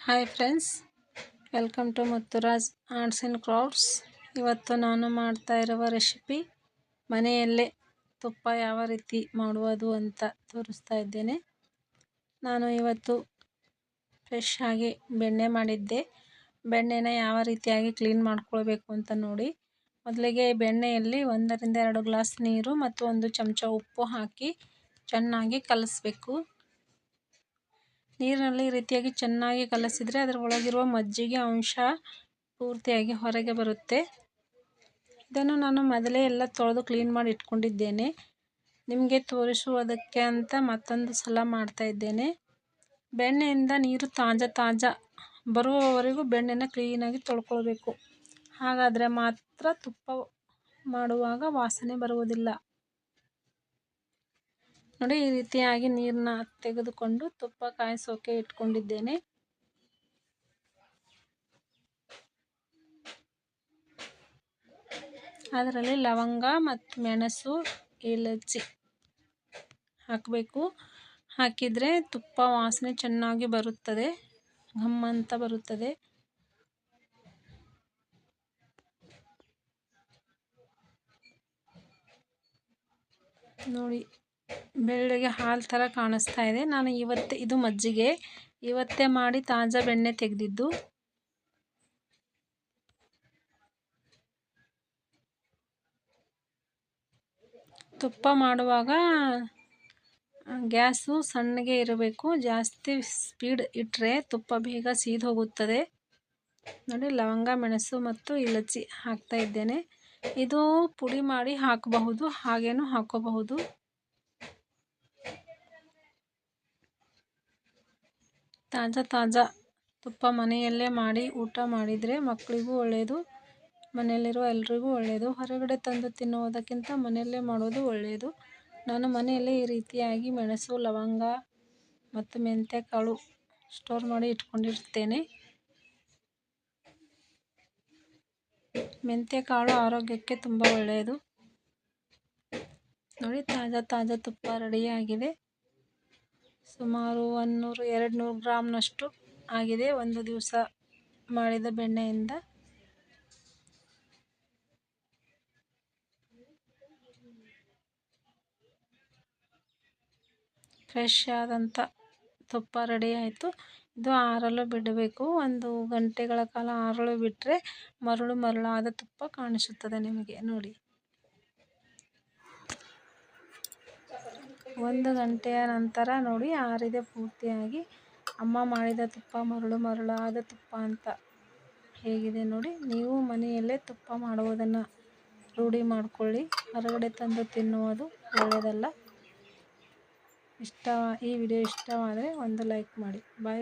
Hi friends welcome to Muthuraj arts and crafts ಇವತ್ತು ನಾನು ಮಾಡ್ತಾ ಇರುವ ರೆಸಿಪಿ ಮನೆಯಲ್ಲೇ ತುಪ್ಪ ಯಾವ ರೀತಿ ಮಾಡುವುದು ಅಂತ ತೋರಿಸ್ತಾ ಇದ್ದೇನೆ. ನಾನು ಇವತ್ತು ಫ್ರೆಶ್ ಆಗಿ ಬೆಣ್ಣೆ ಮಾಡಿದ್ದೆ. ಬೆಣ್ಣೆನ ಯಾವ ರೀತಿಯಾಗಿ ಕ್ಲೀನ್ ಮಾಡ್ಕೊಳ್ಬೇಕು ಅಂತ ನೋಡಿ. ಮೊದಲಿಗೆ ಬೆಣ್ಣೆಯಲ್ಲಿ ಒಂದರಿಂದ ಎರಡು ಗ್ಲಾಸ್ ನೀರು ಮತ್ತು ಒಂದು ಚಮಚ ಉಪ್ಪು ಹಾಕಿ ಚೆನ್ನಾಗಿ ಕಲಿಸ್ಬೇಕು. ನೀರಿನಲ್ಲಿ ಈ ರೀತಿಯಾಗಿ ಚೆನ್ನಾಗಿ ಕಲಸಿದರೆ ಅದರ ಒಳಗಿರುವ ಮಜ್ಜಿಗೆ ಅಂಶ ಪೂರ್ತಿಯಾಗಿ ಹೊರಗೆ ಬರುತ್ತೆ. ಇದನ್ನು ನಾನು ಮೊದಲೇ ಎಲ್ಲ ತೊಳೆದು ಕ್ಲೀನ್ ಮಾಡಿ ಇಟ್ಕೊಂಡಿದ್ದೇನೆ. ನಿಮಗೆ ತೋರಿಸುವುದಕ್ಕೆ ಅಂತ ಮತ್ತೊಂದು ಸಲ ಮಾಡ್ತಾ ಇದ್ದೇನೆ. ಬೆಣ್ಣೆಯಿಂದ ನೀರು ತಾಜಾ ತಾಜಾ ಬರುವವರೆಗೂ ಬೆಣ್ಣೆನ ಕ್ಲೀನಾಗಿ ತೊಳ್ಕೊಳ್ಬೇಕು. ಹಾಗಾದರೆ ಮಾತ್ರ ತುಪ್ಪ ಮಾಡುವಾಗ ವಾಸನೆ ಬರುವುದಿಲ್ಲ. ನೋಡಿ ಈ ರೀತಿಯಾಗಿ ನೀರನ್ನ ತೆಗೆದುಕೊಂಡು ತುಪ್ಪ ಕಾಯಿಸೋಕೆ ಇಟ್ಕೊಂಡಿದ್ದೇನೆ. ಅದರಲ್ಲಿ ಲವಂಗ ಮತ್ತು ಮೆಣಸು ಏಲಚ್ಚಿ ಹಾಕಬೇಕು. ಹಾಕಿದರೆ ತುಪ್ಪ ವಾಸನೆ ಚೆನ್ನಾಗಿ ಬರುತ್ತದೆ ಘಮ್ಮ ಅಂತ ಬರುತ್ತದೆ. ನೋಡಿ ಬೆಳ್ಳಗೆ ಹಾಲು ಥರ ಕಾಣಿಸ್ತಾ ಇದೆ. ನಾನು ಇವತ್ತೇ ಇದು ಮಜ್ಜಿಗೆ. ಇವತ್ತೇ ಮಾಡಿ ತಾಜಾ ಬೆಣ್ಣೆ ತೆಗೆದಿದ್ದು. ತುಪ್ಪ ಮಾಡುವಾಗ ಗ್ಯಾಸು ಸಣ್ಣಗೆ ಇರಬೇಕು. ಜಾಸ್ತಿ ಸ್ಪೀಡ್ ಇಟ್ಟರೆ ತುಪ್ಪ ಬೇಗ ಸೀದು ಹೋಗುತ್ತದೆ. ನೋಡಿ, ಲವಂಗ, ಮೆಣಸು ಮತ್ತು ಇಲಚಿ ಹಾಕ್ತಾ ಇದ್ದೇನೆ. ಇದು ಪುಡಿ ಮಾಡಿ ಹಾಕಬಹುದು, ಹಾಗೇನೂ ಹಾಕೋಬಹುದು. ತಾಜಾ ತಾಜಾ ತುಪ್ಪ ಮನೆಯಲ್ಲೇ ಮಾಡಿ ಊಟ ಮಾಡಿದರೆ ಮಕ್ಕಳಿಗೂ ಒಳ್ಳೆಯದು ಮನೆಯಲ್ಲಿರುವ ಎಲ್ರಿಗೂ ಒಳ್ಳೆಯದು ಹೊರಗಡೆ ತಂದು ತಿನ್ನುವುದಕ್ಕಿಂತ ಮನೆಯಲ್ಲೇ ಮಾಡೋದು ಒಳ್ಳೆಯದು ನಾನು ಮನೆಯಲ್ಲೇ ಈ ರೀತಿಯಾಗಿ ಮೆಣಸು, ಲವಂಗ ಮತ್ತು ಮೆಂತ್ಯ ಕಾಳು ಸ್ಟೋರ್ ಮಾಡಿ ಇಟ್ಕೊಂಡಿರ್ತೇನೆ. ಮೆಂತ್ಯ ಕಾಳು ಆರೋಗ್ಯಕ್ಕೆ ತುಂಬ ಒಳ್ಳೆಯದು ನೋಡಿ ತಾಜಾ ತಾಜಾ ತುಪ್ಪ ರೆಡಿಯಾಗಿದೆ ಸುಮಾರು ಒಂದುನೂರು ಎರಡು ನೂರು ಗ್ರಾಮ್ನಷ್ಟು ಆಗಿದೆ. ಒಂದು ದಿವಸ ಮಾಡಿದ ಬೆಣ್ಣೆಯಿಂದ. ಫ್ರೆಶ್ ಆದಂಥ ತುಪ್ಪ ರೆಡಿ ಆಯಿತು. ಇದು ಆರಲು ಬಿಡಬೇಕು. ಒಂದು ಗಂಟೆಗಳ ಕಾಲ ಆರಲು ಬಿಟ್ಟರೆ ಮರಳು ಮರಳಾದ ತುಪ್ಪ ಕಾಣಿಸುತ್ತದೆ ನಿಮಗೆ. ನೋಡಿ. ಒಂದು ಗಂಟೆಯ ನಂತರ ನೋಡಿ ಆರಿದೆ ಪೂರ್ತಿಯಾಗಿ ಅಮ್ಮ ಮಾಡಿದ ತುಪ್ಪ ಮರಳು ಮರಳಾದ ತುಪ್ಪ ಅಂತ ಹೇಗಿದೆ ನೋಡಿ. ನೀವು ಮನೆಯಲ್ಲೇ ತುಪ್ಪ ಮಾಡುವುದನ್ನು ರೂಢಿ ಮಾಡಿಕೊಳ್ಳಿ. ಹೊರಗಡೆ ತಂದು ತಿನ್ನುವುದು ಒಳ್ಳೆಯದಲ್ಲ. ಇಷ್ಟ ಈ ವಿಡಿಯೋ ಇಷ್ಟವಾದರೆ ಒಂದು ಲೈಕ್ ಮಾಡಿ. ಬಾಯ್.